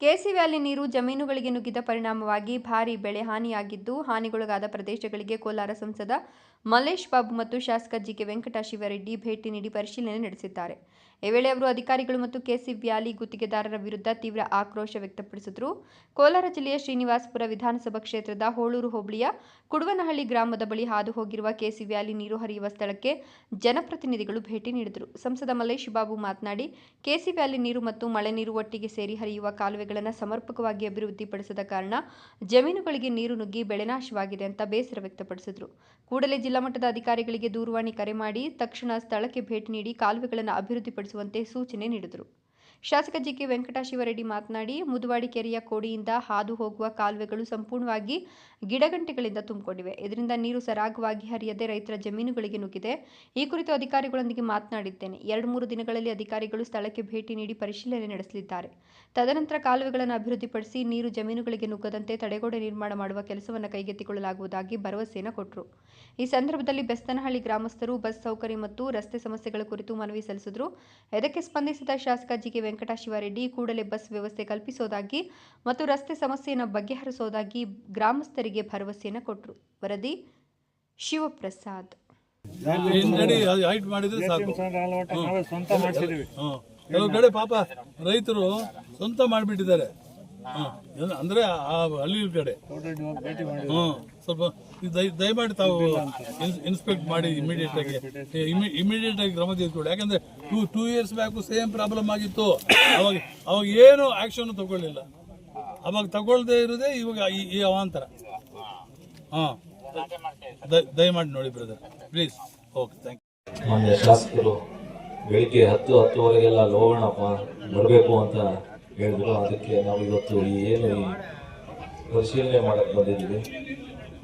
KC valley ನೀರು ಜಮೀನುಗಳಿಗೆ ನುಗ್ಗಿದ ಪರಿಣಾಮವಾಗಿ ಭಾರೀ ಬೆಳೆ ಹಾನಿಯಾಗಿದ್ದು ಹಾನಿಗೊಳಗಾದ ಪ್ರದೇಶಗಳಿಗೆ ಕೋಲಾರ ಸಂಸದ ಮಲ್ಲೇಶ್ ಬಾಬು ಮತ್ತು ಶಾಸಕ ಜಿಕೆ ವೆಂಕಟ ಶಿವರೆಡ್ಡಿ ಭೇಟಿ ನೀಡಿ ಪರಿಶೀಲನೆ ನಡೆಸಿದ್ದಾರೆ. ಈ ವೇಳೆ ಅವರು ಅಧಿಕಾರಿಗಳು ಮತ್ತು ಕೆಸಿ ವ್ಯಾಲಿ ಗುತ್ತಿಗೆದಾರರ ವಿರುದ್ಧ ತೀವ್ರ ಆಕ್ರೋಶ ವ್ಯಕ್ತಪಡಿಸಿದರು. ಕೋಲಾರ ಜಿಲ್ಲೆಯ ಶ್ರೀನಿವಾಸಪುರ ವಿಧಾನಸಭಾ ಕ್ಷೇತ್ರದ ಹೋಳೂರು ಹೋಬಳಿಯ ಕುಡುವನಹಳ್ಳಿ ಗ್ರಾಮದ ಬಳಿ ಹಾದು ಹೋಗಿರುವ ಕೆಸಿ ವ್ಯಾಲಿ ನೀರು ಹರಿಯುವ ಸ್ಥಳಕ್ಕೆ ಜನಪ್ರತಿನಿಧಿಗಳು ಭೇಟಿ ನೀಡಿದರು. ಸಂಸದ ಮಲ್ಲೇಶ್ ಬಾಬು ಮಾತನಾಡಿ ಕೆಸಿ ವ್ಯಾಲಿ ನೀರು ಮತ್ತು ಮಳೆ ನೀರು ಒಟ್ಟಿಗೆ ಸೇರಿ ಹರಿಯುವ ಕಾಲುವೆಗಳನ್ನು ಸಮರ್ಪಕವಾಗಿ ಅಭಿವೃದ್ಧಿಪಡಿಸದ ಕಾರಣ ಜಮೀನುಗಳಿಗೆ ನೀರು ನುಗ್ಗಿ ಬೆಳೆನಾಶವಾಗಿದೆ ಅಂತ ಬೇಸರ ವ್ಯಕ್ತಪಡಿಸಿದರು. ಕೂಡಲೇ ಜಿಲ್ಲಾ ಮಟ್ಟದ ಅಧಿಕಾರಿಗಳಿಗೆ ದೂರವಾಣಿ ಕರೆ ಮಾಡಿ ತಕ್ಷಣ ಸ್ಥಳಕ್ಕೆ ಭೇಟಿ ನೀಡಿ ಕಾಲುವೆಗಳನ್ನು ಅಭಿವೃದ್ಧಿಪಡಿಸುವಂತೆ ಸೂಚನೆ ನೀಡಿದರು. ಶಾಸಕ ಜಿಕೆ ವೆಂಕಟಶಿವರೆಡ್ಡಿ ಮಾತನಾಡಿ, ಮುದುವಾಡಿ ಕೆರೆಯ ಕೋಡಿಯಿಂದ ಹಾದು ಹೋಗುವ ಕಾಲುವೆಗಳು ಸಂಪೂರ್ಣವಾಗಿ ಗಿಡಗಂಟೆಗಳಿಂದ ತುಂಬಿಕೊಂಡಿವೆ. ಇದರಿಂದ ನೀರು ಸರಾಗವಾಗಿ ಹರಿಯದೆ ರೈತರ ಜಮೀನುಗಳಿಗೆ ನುಗ್ಗಿದೆ. ಈ ಕುರಿತು ಅಧಿಕಾರಿಗಳೊಂದಿಗೆ ಮಾತನಾಡಿದ್ದೇನೆ. ಎರಡು ಮೂರು ದಿನಗಳಲ್ಲಿ ಅಧಿಕಾರಿಗಳು ಸ್ಥಳಕ್ಕೆ ಭೇಟಿ ನೀಡಿ ಪರಿಶೀಲನೆ ನಡೆಸಲಿದ್ದಾರೆ. ತದನಂತರ ಕಾಲುವೆಗಳನ್ನು ಅಭಿವೃದ್ಧಿಪಡಿಸಿ ನೀರು ಜಮೀನುಗಳಿಗೆ ನುಗ್ಗದಂತೆ ತಡೆಗೋಡೆ ನಿರ್ಮಾಣ ಮಾಡುವ ಕೆಲಸವನ್ನು ಕೈಗೆತ್ತಿಕೊಳ್ಳಲಾಗುವುದಾಗಿ ಭರವಸೆಯನ್ನು ಕೊಟ್ಟರು. ಈ ಸಂದರ್ಭದಲ್ಲಿ ಬೆಸ್ತನಹಳ್ಳಿ ಗ್ರಾಮಸ್ಥರು ಬಸ್ ಸೌಕರ್ಯ ಮತ್ತು ರಸ್ತೆ ಸಮಸ್ಯೆಗಳ ಕುರಿತು ಮನವಿ ಸಲ್ಲಿಸಿದರು. ಇದಕ್ಕೆ ಸ್ಪಂದಿಸಿದ ಶಾಸಕ ಜಿಕೆ ವೆಂಕಟಶಿವರೆಡ್ಡಿ ಕೂಡಲೇ ಬಸ್ ವ್ಯವಸ್ಥೆ ಕಲ್ಪಿಸೋದಾಗಿ ಮತ್ತು ರಸ್ತೆ ಸಮಸ್ಯೆಯನ್ನು ಬಗೆಹರಿಸೋದಾಗಿ ಗ್ರಾಮಸ್ಥರಿಗೆ ಭರವಸೆಯನ್ನು ಕೊಟ್ಟರು. ವರದಿ ಶಿವಪ್ರಸಾದ್. ಕೆಲವು ಕಡೆ ಪಾಪ ರೈತರು ಸ್ವಂತ ಮಾಡಿಬಿಟ್ಟಿದ್ದಾರೆ. ಅಂದ್ರೆ ಆ ಹಳ್ಳಿ ಕಡೆ. ಸ್ವಲ್ಪ ದಯಮಾಡಿ ತಾವು ಇನ್ಸ್- ಇನ್ಸ್ಪೆಕ್ಟ್ ಮಾಡಿ ಇಮಿಡಿಯೇಟ್ ಆಗಿ. ಇಮಿಡಿಯೇಟ್ ಆಗಿ ಕ್ರಮ ತೆಗೆದುಕೊಳ್ಳಿ. ಯಾಕಂದ್ರೆ two two years back same problem ಆಗಿತ್ತು. ಅವಾಗ ಅವಾಗ ಏನು ಆಕ್ಷನ್ ತಗೊಳ್ಳಿಲ್ಲ. ಅವಾಗ ತಗೊಳ್ದೇ ಇರೋದೇ ಇವಾಗ ಈ- ಅವಾಂತರ. ಹಾ. ದಯ- ದಯಮಾಡಿ ನೋಡಿ brother please okay thank you ಶಾಸಕರು, ಬೆಳಿಗ್ಗೆ ಹತ್ತು ಹತ್ತುವರೆಗೆಲ್ಲ ಹೋಗೋಣಪ್ಪ ಬರಬೇಕು ಅಂತ ಹೇಳಿದ್ರು. ಅದಕ್ಕೆ ನಾವು ಇವತ್ತು ಏನು ಪರಿಶೀಲನೆ ಮಾಡಕ್ಕೆ ಬಂದಿದ್ದೀವಿ.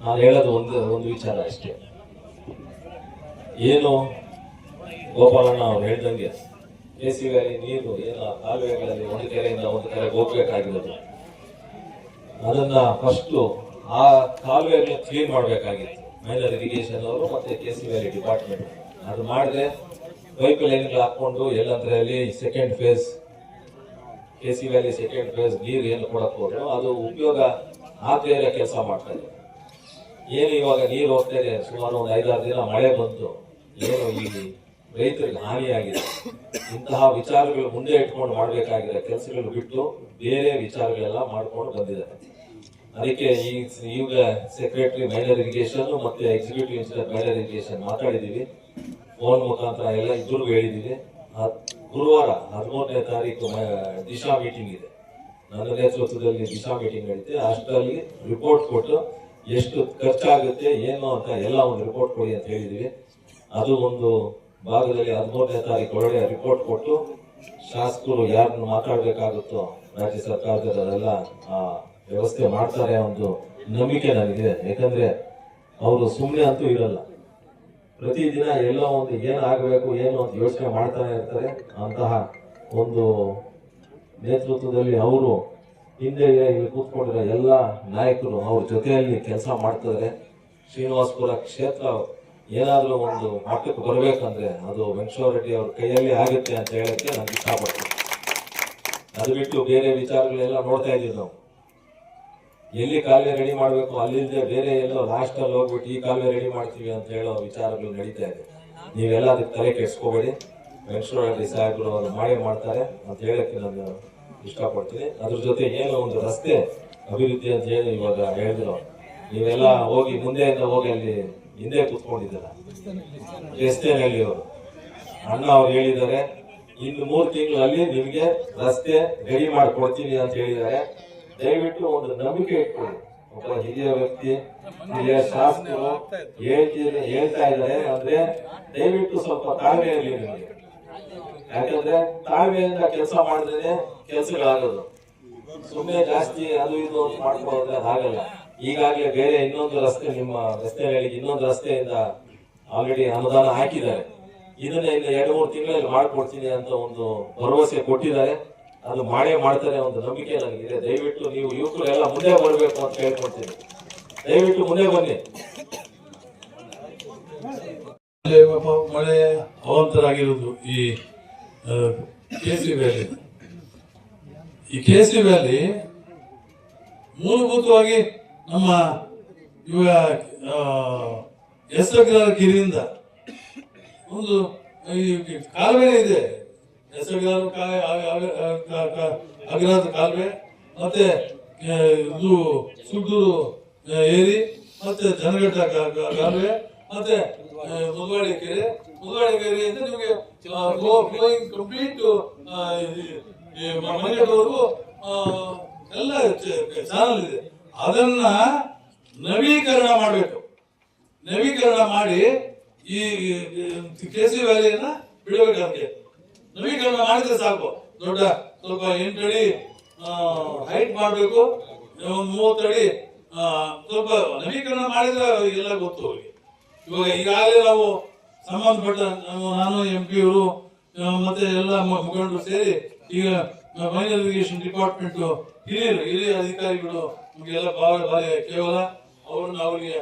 ನಾನು ಹೇಳೋದು ಒಂದು ಒಂದು ವಿಚಾರ ಅಷ್ಟೇ. ಏನು ಗೋಪಾಲಣ್ಣ ಅವ್ರು ಹೇಳ್ದಂಗೆ ಬೇಸಿಗೆಯಲ್ಲಿ ನೀರು, ಏನೋ ಆ ಕಾಲುವೆಗಳಲ್ಲಿ ಒಂದು ಕೆರೆಯಿಂದ ಒಂದು ಕೆರೆಗೆ ಹೋಗ್ಬೇಕಾಗಿರೋದು. ಅದನ್ನ ಫಸ್ಟ್ ಆ ಕಾಲುವೆಯನ್ನು ಕ್ಲೀನ್ ಮಾಡಬೇಕಾಗಿತ್ತು. ಮೈನರ್ ಇರಿಗೇಷನ್ ಅವರು ಮತ್ತೆ ಕೆ ಸಿ ವ್ಯಾಲಿ ಡಿಪಾರ್ಟ್ಮೆಂಟ್ ಅದು ಮಾಡಿದ್ರೆ ಪೈಪ್ ಲೈನ್ಗಳು ಹಾಕೊಂಡು ಎಲ್ಲಂದ್ರಲ್ಲಿ second phase K C valley second phase ನೀರು ಏನು ಕೊಡಕ್ ಹೋದ್ರು, ಅದು ಉಪಯೋಗ ಆಗದೇ ಇರೋ ಕೆಲಸ ಮಾಡ್ತಾ ಇದೆ ಏನು ಇವಾಗ ನೀರು ಹೋಗ್ತಾ ಇದೆ ಸುಮಾರು ಒಂದು ಐದಾರು ದಿನ ಮಳೆ ಬಂತು. ಏನು ಈ ರೈತರಿಗೆ ಹಾನಿಯಾಗಿದೆ. ಇಂತಹ ವಿಚಾರಗಳು ಮುಂದೆ ಇಟ್ಕೊಂಡು ಮಾಡಬೇಕಾಗಿದೆ. ಕೆಲಸಗಳು ಬಿಟ್ಟು ಬೇರೆ ವಿಚಾರಗಳೆಲ್ಲ ಮಾಡ್ಕೊಂಡು ಬಂದಿದ್ದಾರೆ ಅದಕ್ಕೆ ಈ ಈಗ ಸೆಕ್ರೆಟರಿ ಮೈನರ್ ಇರಿಗೇಷನ್ ಮತ್ತೆ ಎಕ್ಸಿಕ್ಯೂಟಿವ್ ಇಂಜಿನಿಯರ್ ಮೈನರ್ ಇರಿಗೇಷನ್ ಮಾತಾಡಿದ್ದೀವಿ ಫೋನ್ ಮುಖಾಂತರ ಎಲ್ಲ ಇಬ್ಬರಿಗೂ ಹೇಳಿದ್ದೀವಿ ಗುರುವಾರ ಹದಿಮೂರನೇ ತಾರೀಕು ದಿಶಾ ಮೀಟಿಂಗ್ ಇದೆ. ನನ್ನ ನೇತೃತ್ವದಲ್ಲಿ ದಿಶಾ ಮೀಟಿಂಗ್ ನಡೀತೆ. ಅಷ್ಟರಲ್ಲಿ ರಿಪೋರ್ಟ್ ಕೊಟ್ಟು ಎಷ್ಟು ಖರ್ಚಾಗುತ್ತೆ, ಏನು ಅಂತ ಎಲ್ಲ ಒಂದು ರಿಪೋರ್ಟ್ ಕೊಡಿ ಅಂತ ಹೇಳಿದೀವಿ. ಅದು ಒಂದು ಭಾಗದಲ್ಲಿ ಹದಿಮೂರನೇ ತಾರೀಕು ಒಳಗೆ ರಿಪೋರ್ಟ್ ಕೊಟ್ಟು ಶಾಸಕರು ಯಾರನ್ನು ಮಾತಾಡಬೇಕಾಗುತ್ತೋ ರಾಜ್ಯ ಸರ್ಕಾರದವರೆಲ್ಲ ಆ, ವ್ಯವಸ್ಥೆ ಮಾಡ್ತಾರೆ ಒಂದು ನಂಬಿಕೆ ನನಗಿದೆ. ಯಾಕಂದ್ರೆ ಅವರು ಸುಮ್ಮನೆ ಅಂತೂ ಇರಲ್ಲ. ಪ್ರತಿದಿನ ಎಲ್ಲ ಒಂದು ಏನಾಗಬೇಕು ಏನು ಅಂತ ಯೋಚನೆ ಮಾಡ್ತಾನೆ ಇರ್ತಾರೆ. ಅಂತಹ ಒಂದು ನೇತೃತ್ವದಲ್ಲಿ ಅವರು ಹಿಂದೆ ಇಲ್ಲಿ ಕೂತ್ಕೊಂಡಿರೋ ಎಲ್ಲ ನಾಯಕರು ಅವ್ರ ಜೊತೆಯಲ್ಲಿ ಕೆಲಸ ಮಾಡ್ತಿದ್ರೆ. ಶ್ರೀನಿವಾಸಪುರ ಕ್ಷೇತ್ರ ಏನಾದರೂ ಒಂದು ಮಟ್ಟಕ್ಕೆ ಬರಬೇಕಂದ್ರೆ ಅದು ವೆಂಕಟೇಶ್ವರ ರೆಡ್ಡಿ ಅವ್ರ ಕೈಯಲ್ಲಿ ಆಗುತ್ತೆ ಅಂತ ಹೇಳಕ್ಕೆ ನಾನು ಇಷ್ಟಪಡ್ತೀನಿ. ಅದು ಬಿಟ್ಟು ಬೇರೆ ವಿಚಾರಗಳೆಲ್ಲ ನೋಡ್ತಾ ಇದ್ದೀವಿ ನಾವು. ಎಲ್ಲಿ ಕಾಲುವೆ ರೆಡಿ ಮಾಡಬೇಕು ಅಲ್ಲಿಂದ ಬೇರೆ ಎಲ್ಲೋ ಲಾಸ್ಟಲ್ಲಿ ಹೋಗ್ಬಿಟ್ಟು ಈ ಕಾಲುವೆ ರೆಡಿ ಮಾಡ್ತೀವಿ ಅಂತ ಹೇಳೋ ವಿಚಾರಗಳು ನಡೀತಾ ಇದೆ. ನೀವೆಲ್ಲ ಅದಕ್ಕೆ ತಲೆ ಕೆಡಿಸ್ಕೋಬೇಡಿ. ವೆಂಕಟೇಶ್ವರ ರೆಡ್ಡಿ ಸಾಹೇಬರು ಅವರು ಮಾಡಿ ಮಾಡ್ತಾರೆ ಅಂತ ಹೇಳಕ್ಕೆ ನಾನು ಇಷ್ಟಪಡ್ತೀನಿ. ಅದ್ರ ಜೊತೆ ಏನು ಒಂದು ರಸ್ತೆ ಅಭಿವೃದ್ಧಿ ಅಂತ ಹೇಳಿ ಇವಾಗ ಹೇಳಿದ್ರು. ನೀವೆಲ್ಲ ಹೋಗಿ ಮುಂದೆಯಿಂದ ಹೋಗಿ ಅಲ್ಲಿ ಹಿಂದೆ ಕೂತ್ಕೊಂಡಿದ್ದೀರ? ಎಷ್ಟೇ ಅವರು. ಅಣ್ಣ ಅವ್ರು ಹೇಳಿದ್ದಾರೆ, ಇನ್ನು ಮೂರು ತಿಂಗಳಲ್ಲಿ ನಿಮಗೆ ರಸ್ತೆ ರೆಡಿ ಮಾಡ್ಕೊಡ್ತೀನಿ ಅಂತ ಹೇಳಿದ್ದಾರೆ. ದಯವಿಟ್ಟು ಒಂದು ನಂಬಿಕೆ ಇಟ್ಕೊಳ್ಳಿ. ಒಬ್ಬ ಹಿರಿಯ ವ್ಯಕ್ತಿ, ಹಿರಿಯ ಶಾಸಕರು ಹೇಳ್ತಿದ್ರೆ ಹೇಳ್ತಾ ಇದ್ದಾರೆ. ಅಂದ್ರೆ ದಯವಿಟ್ಟು ಸ್ವಲ್ಪ ತಾಳ್ಮೆ ಇರಲಿ ನಿಮಗೆ ಯಾಕಂದ್ರೆ ತಾಳ್ಮೆಯಿಂದ ಕೆಲಸ ಮಾಡಿದ್ರೆ ಕೆಲಸಗಳಾಗೋದು. ಸುಮ್ಮನೆ ಜಾಸ್ತಿ ಅದು ಇದು ಅಂತ ಮಾಡ್ಕೊಳ್ಳೋದ್ರೆ ಆಗಲ್ಲ ಈಗಾಗಲೇ ಬೇರೆ ಇನ್ನೊಂದು ರಸ್ತೆ ನಿಮ್ಮ ರಸ್ತೆಗಳಿಗೆ ಇನ್ನೊಂದು ರಸ್ತೆಯಿಂದ ಆಲ್ರೆಡಿ ಅನುದಾನ ಹಾಕಿದ್ದಾರೆ. ಇದನ್ನ ಇನ್ನು ಎರಡು ಮೂರು ತಿಂಗಳಲ್ಲಿ ಮಾಡ್ಕೊಡ್ತೀನಿ ಅಂತ ಒಂದು ಭರವಸೆ ಕೊಟ್ಟಿದ್ದಾರೆ. ಅದು ಮಾಡೇ ಮಾಡ್ತಾರೆ ಒಂದು ನಂಬಿಕೆ ನನಗಿದೆ. ದಯವಿಟ್ಟು ನೀವು ಯುವಕರು ಎಲ್ಲ ಮುಂದೆ ಬರಬೇಕು ಅಂತ ಕೇಳ್ಕೊಡ್ತೀನಿ ದಯವಿಟ್ಟು ಮುಂದೆ ಬನ್ನಿ. ಮಳೆ ಮಳೆ ಈ ಕೆ ಸಿ ವ್ಯಾಲಿ ಈ ಕೇಸರಿ ವ್ಯಾಲಿ ಮೂಲಭೂತವಾಗಿ ನಮ್ಮ ಇವ ಎಸ್ಟಗ್ರಾರ ಕಿರಿಯಿಂದ ಒಂದು ಕಾಲುವೆ ಇದೆ. ಎಸ್ಟಗ್ರಾರ ಅಗ್ರಹದ ಕಾಲುವೆ. ಮತ್ತೆ ಇದು ಸುಡ್ಡೂರು ಏರಿ, ಮತ್ತೆ ಜನಗಟ್ಟ ಕಾಲುವೆ. ಮತ್ತೆ ಮುದ್ವಾಡಿ ಕೆರೆ ಮುದ್ವಾಡಿ ಕೆರೆಯಿಂದ ನಿಮಗೆ ಫ್ಲೋಯಿಂಗ್ ಕಂಪ್ಲೀಟ್ ಮನೆಯವರೆಗೂ ಎಲ್ಲ ಚಾನಲ್ ಇದೆ. ಅದನ್ನ ನವೀಕರಣ ಮಾಡಬೇಕು. ನವೀಕರಣ ಮಾಡಿ ಈ ಕೆ ಸಿ ವ್ಯಾಲಿಯನ್ನ ಬಿಡಬೇಕು ಅದಕ್ಕೆ ನವೀಕರಣ ಮಾಡಿದ್ರೆ ಸಾಕು. ದೊಡ್ಡ ಸ್ವಲ್ಪ ಎಂಟಡಿ ಹೈಟ್ ಮಾಡಬೇಕು. ಒಂದು ಮೂವತ್ತಡಿ ಆ, ಸ್ವಲ್ಪ ನವೀಕರಣ ಮಾಡಿದ್ರೆ ಎಲ್ಲ ಗೊತ್ತು ಅವ್ರಿಗೆ. ಇವಾಗ ಈಗಾಗಲೇ ನಾವು ಸಂಬಂಧಪಟ್ಟ ನಾನು ಎಂ ಪಿ ಅವರು ಮತ್ತೆ ಎಲ್ಲ ಮುಖಂಡರು ಸೇರಿ ಈಗ ಮೈನರ್ ಇರಿಗೇಷನ್ ಡಿಪಾರ್ಟ್ಮೆಂಟ್ ಹಿರಿಯರು, ಹಿರಿಯ ಅಧಿಕಾರಿಗಳು ನಮಗೆಲ್ಲ ಬಹಳ ಭಾರಿ ಕೇವಲ ಅವ್ರನ್ನ ಅವರಿಗೆ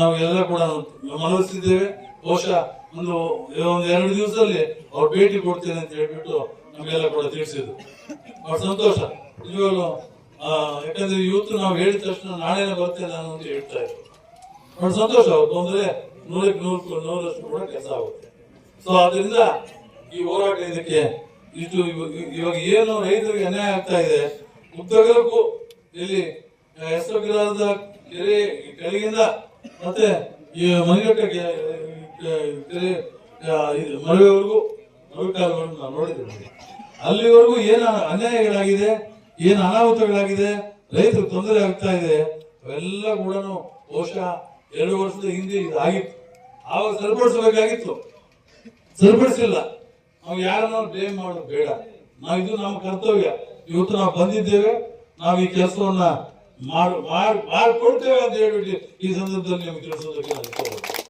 ನಾವು ಎಲ್ಲ ಕೂಡ ಮನವರಿಸಿದ್ದೇವೆ. ಬಹುಶಃ ಒಂದು ಒಂದು ಎರಡು ದಿವಸದಲ್ಲಿ ಅವ್ರು ಭೇಟಿ ಕೊಡ್ತೇನೆ ಅಂತ ಹೇಳ್ಬಿಟ್ಟು ನಮಗೆಲ್ಲ ಕೂಡ ತಿಳಿಸಿದ್ರು. ಬಹಳ ಸಂತೋಷ. ನಿಜವಾಗ್ಲು ಯಾಕಂದ್ರೆ ಇವತ್ತು ನಾವು ಹೇಳಿದ ತಕ್ಷಣ ನಾಳೆನೇ ಬರ್ತೇನೆ ನಾನು ಅಂತ ಹೇಳ್ತಾ ಇದ್ರು. ಬಹಳ ಸಂತೋಷ ಅವ್ರು ಅಂದ್ರೆ ನೂರಕ್ಕೆ ನೂರು ನೂರಷ್ಟು ಕೂಡ ಕೆಲಸ ಆಗುತ್ತೆ. ಸೊ ಅದರಿಂದ ಈ ಹೋರಾಟ ಇದಕ್ಕೆ ಇಷ್ಟು ಇವ- ಇವಾಗ ಏನು ರೈತರಿಗೆ ಅನ್ಯಾಯ ಆಗ್ತಾ ಇದೆ ಉದ್ದಗಲಕ್ಕೂ ಇಲ್ಲಿ ಹೆಸರು ಗಿರಾದ ಕೆರೆ, ಕೆಳಗಿಂದ ಮತ್ತೆ ಈ ಮನೆಗಟ್ಟ ಕೆ- ಕೆರೆ ಮರವೆವರೆಗೂ ಮರಕಾಲವನ್ನು ನಾವು ನೋಡಿದ್ದೇವೆ. ಅಲ್ಲಿವರೆಗೂ ಏನು ಅನ್ಯಾಯಗಳಾಗಿದೆ, ಏನು ಅನಾಹುತಗಳಾಗಿದೆ, ರೈತರಿಗೆ ತೊಂದರೆ ಆಗ್ತಾ ಇದೆ, ಅವೆಲ್ಲ ಕೂಡ ಬಹುಶಃ ಎರಡು ವರ್ಷದ ಹಿಂದೆ ಇದು ಆಗಿತ್ತು. ಆವಾಗ ಸರಿಪಡಿಸಬೇಕಾಗಿತ್ತು. ಸರಿಪಡಿಸಿಲ್ಲ. ನಾವು ಯಾರನ್ನ ಬ್ಲೇಮ್ ಮಾಡೋದು ಬೇಡ. ನಾವು ಇದು ನಮ್ಮ ಕರ್ತವ್ಯ. ಇವತ್ತು ನಾವು ಬಂದಿದ್ದೇವೆ. ನಾವು ಈ ಕೆಲಸವನ್ನ ಮಾಡ್ ಮಾಡ್ ಮಾಡ್ಕೊಡ್ತೇವೆ ಅಂತ ಹೇಳ್ಬಿಟ್ಟು ಈ ಸಂದರ್ಭದಲ್ಲಿ ನಿಮ್ಗೆ ತಿಳಿಸೋದಕ್ಕೆ